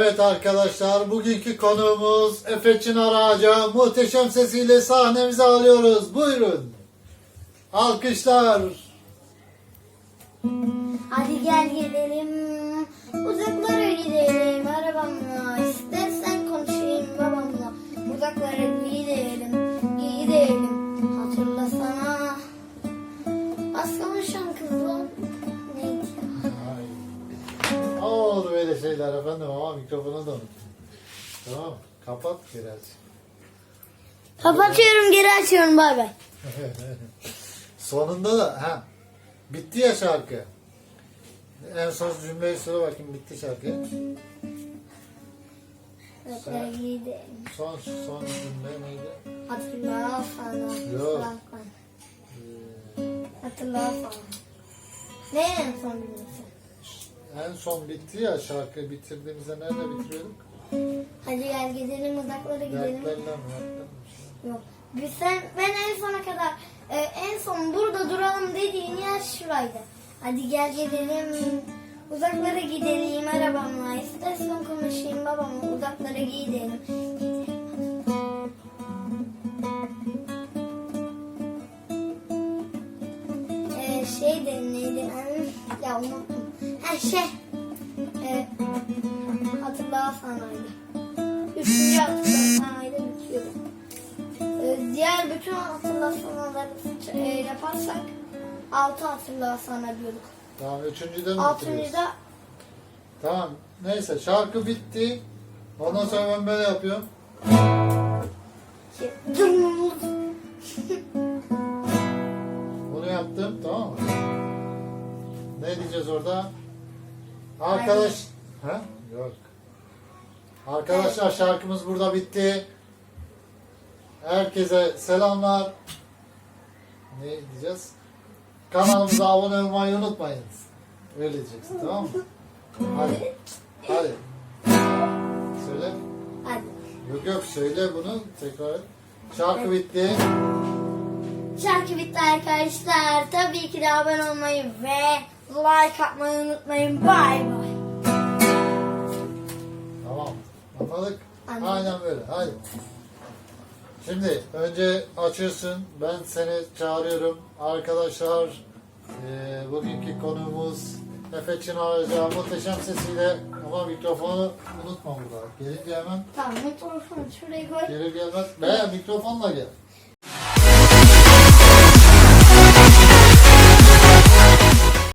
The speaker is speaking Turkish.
arkadaşlar. Bugünkü konuğumuz Efe Çınar Ağaca muhteşem sesiyle sahnemize alıyoruz. Buyurun. Alkışlar. Hadi gel gidelim, Olur böyle şeyler efendim ama mikrofonu da unuttum. Tamam kapat biraz. Kapatıyorum geri açıyorum bay bay. Sonunda da ha bitti ya şarkı. En son cümleyi söyle bakayım bitti şarkı. Gidelim. Son son cümle neydi? Hatırlasana. Yok. Hatırlasana. Ne en son bilmesi? En son bitti ya şarkı bitirdiğimizde nerede bitiriyorduk? Hadi gel gidelim uzaklara gidelim. Dertlerle mi? Yok. Biz sen, ben en sona kadar e, en son burada duralım dediğin yer şuraydı. Hadi gel gidelim. Uzaklara gidelim arabamla. İstersen konuşayım babamla. Uzaklara gidelim. Ee, şey de neydi? Ya unuttum. Ha şey. E, hatırla sanaydı. Üçüncü hatırla sanaydı bitiyordu. Ee, diğer bütün hatırlatmaları e, yaparsak altı hatırlasana diyorduk. Tamam üçüncüde mi bitiriyoruz? Altıncıda Tamam neyse şarkı bitti. Ondan sonra ben böyle yapıyorum. Bunu yaptım tamam mı? Ne diyeceğiz orada? Arkadaş... Ha? Yok. Arkadaşlar şarkımız burada bitti. Herkese selamlar. Ne diyeceğiz? Kanalımıza abone olmayı unutmayın. Öyle diyeceksin tamam mı? Hadi. Hadi. Söyle. Hadi. Yok yok söyle bunu tekrar. et. Şarkı bitti. Şarkı bitti arkadaşlar. Tabii ki de abone olmayı ve like atmayı unutmayın. Bay bay. Tamam. Anladık. Anladım. Aynen böyle. Hadi. Şimdi önce açıyorsun. Ben seni çağırıyorum. Arkadaşlar eee, bugünkü konuğumuz Efe Çınar Hoca muhteşem sesiyle ama mikrofonu unutma burada. Gelince hemen Tamam mikrofonu şuraya koy. gelir gelmez. Veya mikrofonla gel.